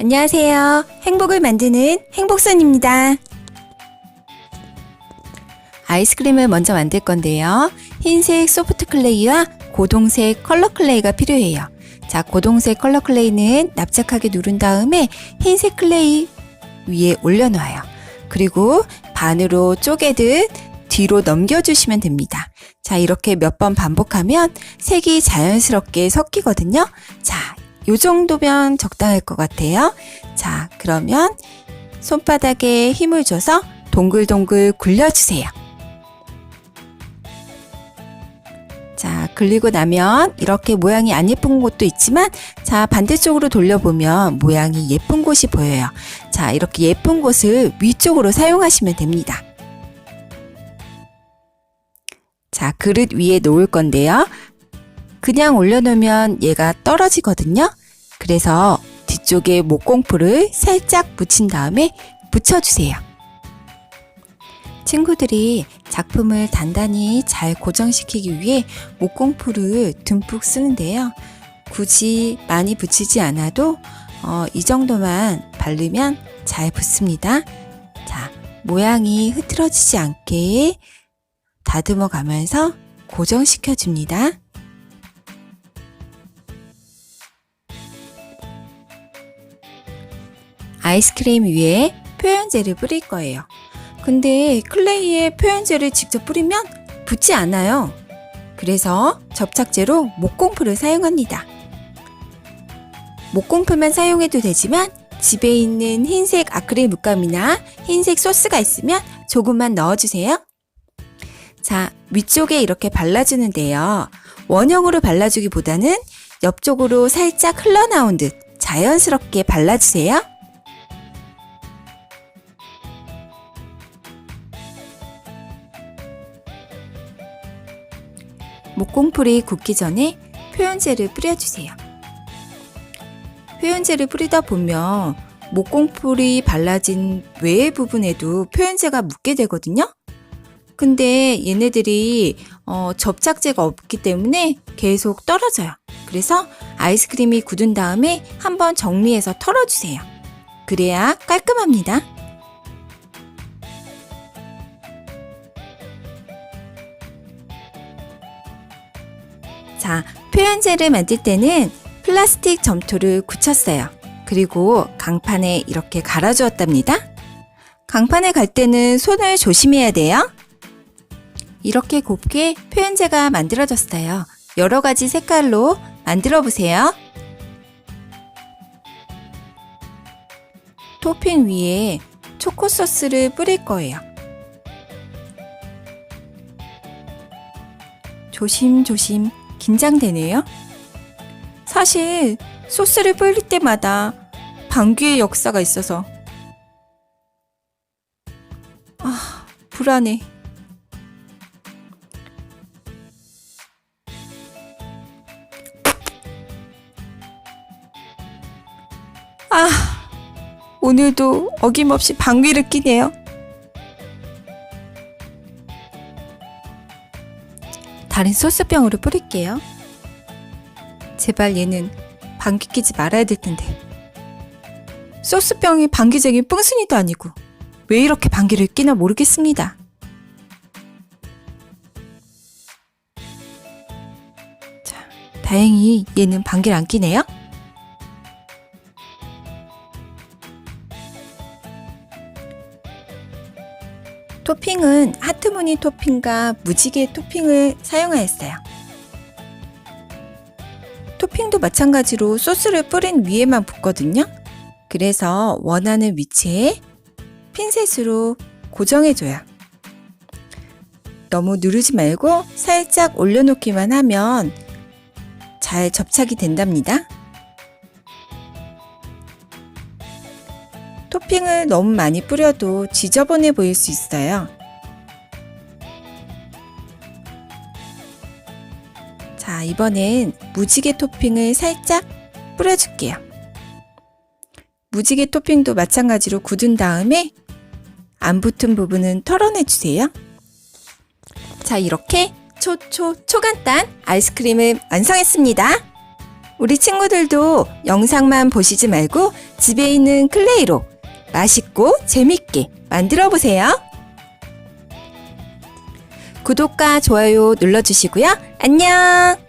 안녕하세요. 행복을 만드는 행복선입니다. 아이스크림을 먼저 만들 건데요. 흰색 소프트 클레이와 고동색 컬러 클레이가 필요해요. 자, 고동색 컬러 클레이는 납작하게 누른 다음에 흰색 클레이 위에 올려놓아요. 그리고 반으로 쪼개듯 뒤로 넘겨주시면 됩니다. 자, 이렇게 몇 번 반복하면 색이 자연스럽게 섞이거든요. 자, 요 정도면 적당할 것 같아요. 자, 그러면 손바닥에 힘을 줘서 동글동글 굴려주세요. 자, 굴리고 나면 이렇게 모양이 안 예쁜 곳도 있지만, 자, 반대쪽으로 돌려보면 모양이 예쁜 곳이 보여요. 자, 이렇게 예쁜 곳을 위쪽으로 사용하시면 됩니다. 자, 그릇 위에 놓을 건데요. 그냥 올려놓으면 얘가 떨어지거든요. 그래서 뒤쪽에 목공풀을 살짝 붙인 다음에 붙여주세요. 친구들이 작품을 단단히 잘 고정시키기 위해 목공풀을 듬뿍 쓰는데요. 굳이 많이 붙이지 않아도 어, 이 정도만 바르면 잘 붙습니다. 자, 모양이 흐트러지지 않게 다듬어 가면서 고정시켜 줍니다. 아이스크림 위에 표현제를 뿌릴 거예요. 근데 클레이에 표현제를 직접 뿌리면 붙지 않아요. 그래서 접착제로 목공풀을 사용합니다. 목공풀만 사용해도 되지만 집에 있는 흰색 아크릴 물감이나 흰색 소스가 있으면 조금만 넣어주세요. 자, 위쪽에 이렇게 발라주는데요. 원형으로 발라주기보다는 옆쪽으로 살짝 흘러나온 듯 자연스럽게 발라주세요. 목공풀이 굳기 전에 표현제를 뿌려주세요. 표현제를 뿌리다 보면 목공풀이 발라진 외의 부분에도 표현제가 묻게 되거든요. 근데 얘네들이 어, 접착제가 없기 때문에 계속 떨어져요. 그래서 아이스크림이 굳은 다음에 한번 정리해서 털어주세요. 그래야 깔끔합니다. 표현제를 만들 때는 플라스틱 점토를 굳혔어요. 그리고 강판에 이렇게 갈아주었답니다. 강판에 갈 때는 손을 조심해야 돼요. 이렇게 곱게 표현제가 만들어졌어요. 여러 가지 색깔로 만들어 보세요. 토핑 위에 초코 소스를 뿌릴 거예요. 조심조심 긴장되네요. 사실 소스를 뿌릴 때마다 방귀의 역사가 있어서 아, 불안해. 아, 오늘도 어김없이 방귀를 끼네요. 다른 소스병으로 뿌릴게요. 제발 얘는 방귀 끼지 말아야 될 텐데. 소스병이 방귀쟁이 뿡순이도 아니고 왜 이렇게 방귀를 끼나 모르겠습니다. 자, 다행히 얘는 방귀를 안 끼네요. 토핑은 하트무늬 토핑과 무지개 토핑을 사용하였어요. 토핑도 마찬가지로 소스를 뿌린 위에만 붓거든요. 그래서 원하는 위치에 핀셋으로 고정해줘요. 너무 누르지 말고 살짝 올려놓기만 하면 잘 접착이 된답니다. 토핑을 너무 많이 뿌려도 지저분해 보일 수 있어요. 자, 이번엔 무지개 토핑을 살짝 뿌려줄게요. 무지개 토핑도 마찬가지로 굳은 다음에 안 붙은 부분은 털어내주세요. 자, 이렇게 초초 초간단 아이스크림을 완성했습니다. 우리 친구들도 영상만 보시지 말고 집에 있는 클레이로 맛있고 재밌게 만들어 보세요. 구독과 좋아요 눌러주시고요. 안녕!